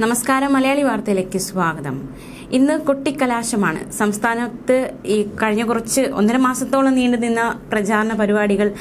നമസ്കാരം മലയാളി വാർത്തയിലേക്ക് സ്വാഗതം. ഇന്ന് കൊട്ടിക്കലാശമാണ്. സംസ്ഥാനത്ത് ഈ കഴിഞ്ഞ കുറച്ച് ഒന്നര മാസത്തോളം നീണ്ടുനിന്ന പ്രചാരണ പരിപാടികൾ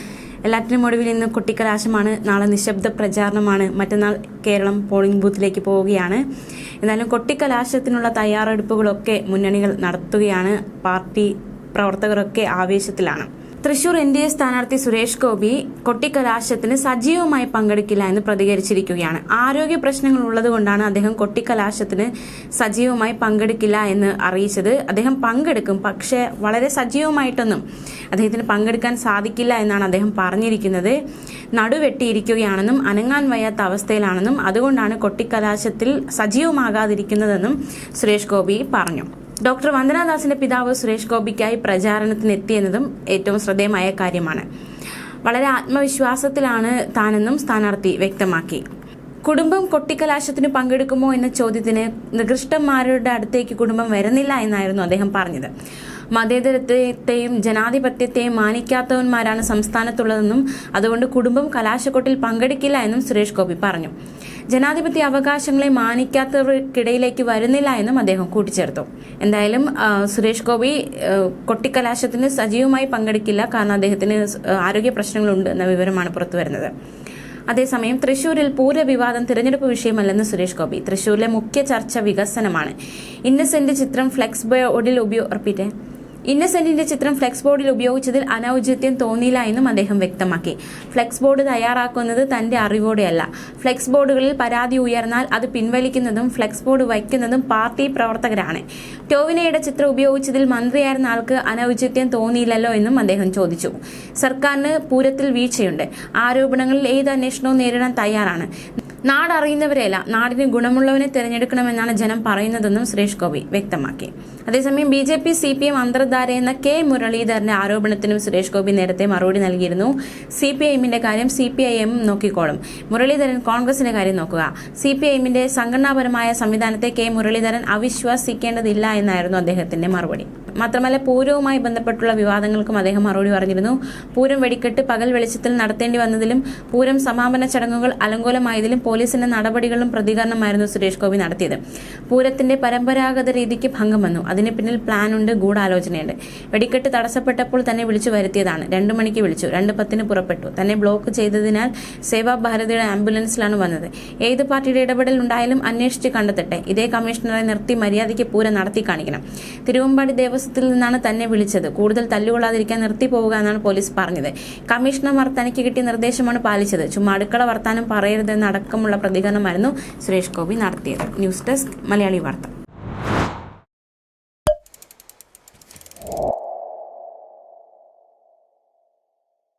എല്ലാറ്റിനും ഒടുവിൽ ഇന്ന് കൊട്ടിക്കലാശമാണ്. നാളെ നിശബ്ദ പ്രചാരണമാണ്. മറ്റന്നാൾ കേരളം പോളിംഗ് ബൂത്തിലേക്ക് പോവുകയാണ്. എന്നാലും കൊട്ടിക്കലാശത്തിനുള്ള തയ്യാറെടുപ്പുകളൊക്കെ മുന്നണികൾ നടത്തുകയാണ്. പാർട്ടി പ്രവർത്തകരൊക്കെ ആവേശത്തിലാണ്. തൃശൂർ എൻ ഡി എ സ്ഥാനാർത്ഥി സുരേഷ് ഗോപി കൊട്ടിക്കലാശത്തിന് സജീവമായി പങ്കെടുക്കില്ല എന്ന് പ്രതികരിച്ചിരിക്കുകയാണ്. ആരോഗ്യ പ്രശ്നങ്ങൾ ഉള്ളതുകൊണ്ടാണ് അദ്ദേഹം കൊട്ടിക്കലാശത്തിന് സജീവമായി പങ്കെടുക്കില്ല എന്ന് അറിയിച്ചത്. അദ്ദേഹം പങ്കെടുക്കും പക്ഷേ വളരെ സജീവമായിട്ടൊന്നും അദ്ദേഹത്തിന് പങ്കെടുക്കാൻ സാധിക്കില്ല എന്നാണ് അദ്ദേഹം പറഞ്ഞിരിക്കുന്നത്. നടുവെട്ടിയിരിക്കുകയാണെന്നും അനങ്ങാൻ വയ്യാത്ത അവസ്ഥയിലാണെന്നും അതുകൊണ്ടാണ് കൊട്ടിക്കലാശത്തിൽ സജീവമാകാതിരിക്കുന്നതെന്നും സുരേഷ് ഗോപി പറഞ്ഞു. ഡോക്ടർ വന്ദനാദാസിന്റെ പിതാവ് സുരേഷ് ഗോപിക്കായി പ്രചാരണത്തിന് എത്തിയെന്നതും ഏറ്റവും ശ്രദ്ധേയമായ കാര്യമാണ്. വളരെ ആത്മവിശ്വാസത്തിലാണ് താനെന്നും സ്ഥാനാർത്ഥി വ്യക്തമാക്കി. കുടുംബം കൊട്ടിക്കലാശത്തിന് പങ്കെടുക്കുമോ എന്ന ചോദ്യത്തിന് നികൃഷ്ടന്മാരുടെ അടുത്തേക്ക് കുടുംബം വരുന്നില്ല എന്നായിരുന്നു അദ്ദേഹം പറഞ്ഞത്. മതേതരത്വത്തെയും ജനാധിപത്യത്തെയും മാനിക്കാത്തവന്മാരാണ് സംസ്ഥാനത്തുള്ളതെന്നും അതുകൊണ്ട് കുടുംബം കലാശക്കൊട്ടിൽ പങ്കെടുക്കില്ല എന്നും സുരേഷ് ഗോപി പറഞ്ഞു. ജനാധിപത്യ അവകാശങ്ങളെ മാനിക്കാത്തവർക്കിടയിലേക്ക് വരുന്നില്ല എന്നും അദ്ദേഹം കൂട്ടിച്ചേർത്തു. എന്തായാലും സുരേഷ് ഗോപി കൊട്ടിക്കലാശത്തിന് സജീവമായി പങ്കെടുക്കില്ല. കാരണം അദ്ദേഹത്തിന് ആരോഗ്യ പ്രശ്നങ്ങളുണ്ട് എന്ന വിവരമാണ് പുറത്തുവരുന്നത് അതേസമയം തൃശൂരിൽ പൂരവിവാദം തിരഞ്ഞെടുപ്പ് വിഷയമല്ലെന്ന് സുരേഷ് ഗോപി. തൃശൂരിലെ മുഖ്യ ചർച്ച വികസനമാണ്. ഇന്നസെന്റ് ചിത്രം ഫ്ലെക്സ് ബോർഡിൽ ഉപയോ ഇന്നസെന്റിന്റെ ചിത്രം ഫ്ലെക്സ് ബോർഡിൽ ഉപയോഗിച്ചതിൽ അനൌചിത്യം തോന്നിയില്ല എന്നും അദ്ദേഹം വ്യക്തമാക്കി. ഫ്ലെക്സ് ബോർഡ് തയ്യാറാക്കുന്നത് തന്റെ അറിവോടെയല്ല. ഫ്ലെക്സ് ബോർഡുകളിൽ പരാതി ഉയർന്നാൽ അത് പിൻവലിക്കുന്നതും ഫ്ലെക്സ് ബോർഡ് വയ്ക്കുന്നതും പാർട്ടി പ്രവർത്തകരാണ്. ടോവിനയുടെ ചിത്രം ഉപയോഗിച്ചതിൽ മന്ത്രിയായിരുന്ന ആൾക്ക് അനൌചിത്യം തോന്നിയില്ലല്ലോ എന്നും അദ്ദേഹം ചോദിച്ചു. സർക്കാരിന് പൂരത്തിൽ വീഴ്ചയുണ്ട്. ആരോപണങ്ങളിൽ ഏത് അന്വേഷണവും നേരിടാൻ തയ്യാറാണ്. നാടറിയുന്നവരെയല്ല നാടിന് ഗുണമുള്ളവനെ തിരഞ്ഞെടുക്കണമെന്നാണ് ജനം പറയുന്നതെന്നും സുരേഷ് ഗോപി വ്യക്തമാക്കി. അതേസമയം B J P C P M അന്തർധാരയെന്ന K മുരളീധരന്റെ ആരോപണത്തിനും സുരേഷ് ഗോപി നേരത്തെ മറുപടി നൽകിയിരുന്നു. സി പി ഐ എമ്മിന്റെ കാര്യം സി പി ഐ എം നോക്കിക്കോളും. മുരളീധരൻ കോൺഗ്രസിന്റെ കാര്യം നോക്കുക. സി പി ഐ എമ്മിന്റെ സംഘടനാപരമായ സംവിധാനത്തെ കെ മുരളീധരൻ അവിശ്വസിക്കേണ്ടതില്ല എന്നായിരുന്നു അദ്ദേഹത്തിന്റെ മറുപടി. മാത്രമല്ല പൂരവുമായി ബന്ധപ്പെട്ടുള്ള വിവാദങ്ങൾക്കും അദ്ദേഹം മറുപടി പറഞ്ഞിരുന്നു. പൂരം വെടിക്കെട്ട് പകൽ വെളിച്ചത്തിൽ നടത്തേണ്ടി വന്നതിലും പൂരം സമാപന ചടങ്ങുകൾ അലങ്കോലമായതിലും പോലീസിന്റെ നടപടികളും പ്രതികരണമായിരുന്നു സുരേഷ് ഗോപി നടത്തിയത്. പൂരത്തിന്റെ പരമ്പരാഗത രീതിക്ക് ഭംഗം വന്നു. അതിന് പിന്നിൽ പ്ലാനുണ്ട് ഗൂഢാലോചനയുണ്ട്. വെടിക്കെട്ട് തടസ്സപ്പെട്ടപ്പോൾ തന്നെ വിളിച്ചു വരുത്തിയതാണ്. രണ്ടു മണിക്ക് വിളിച്ചു. രണ്ട് പത്തിന് പുറപ്പെട്ടു. തന്നെ ബ്ലോക്ക് ചെയ്തതിനാൽ സേവാ ഭാരതിയുടെ ആംബുലൻസിലാണ് വന്നത്. ഏത് പാർട്ടിയുടെ ഇടപെടൽ ഉണ്ടായാലും അന്വേഷിച്ച് കണ്ടെത്തട്ടെ. ഇതേ കമ്മീഷണറെ നിർത്തി മര്യാദയ്ക്ക് പൂരം നടത്തി കാണിക്കണം. തിരുവമ്പാടി ദേവസ്വത്തിൽ നിന്നാണ് തന്നെ വിളിച്ചത്. കൂടുതൽ തല്ലുകൊള്ളാതിരിക്കാൻ നിർത്തി പോവുക എന്നാണ് പോലീസ് പറഞ്ഞത്. കമ്മീഷണർമാർ തനിക്ക് കിട്ടിയ നിർദ്ദേശമാണ് പാലിച്ചത്. ചുമ്മാ അടുക്കള വർത്താനം പറയരുതെന്ന് അടക്കമുള്ള പ്രതികരണമായിരുന്നു സുരേഷ് ഗോപി നടത്തിയത്. ന്യൂസ് ഡെസ്ക് മലയാളി വാർത്ത.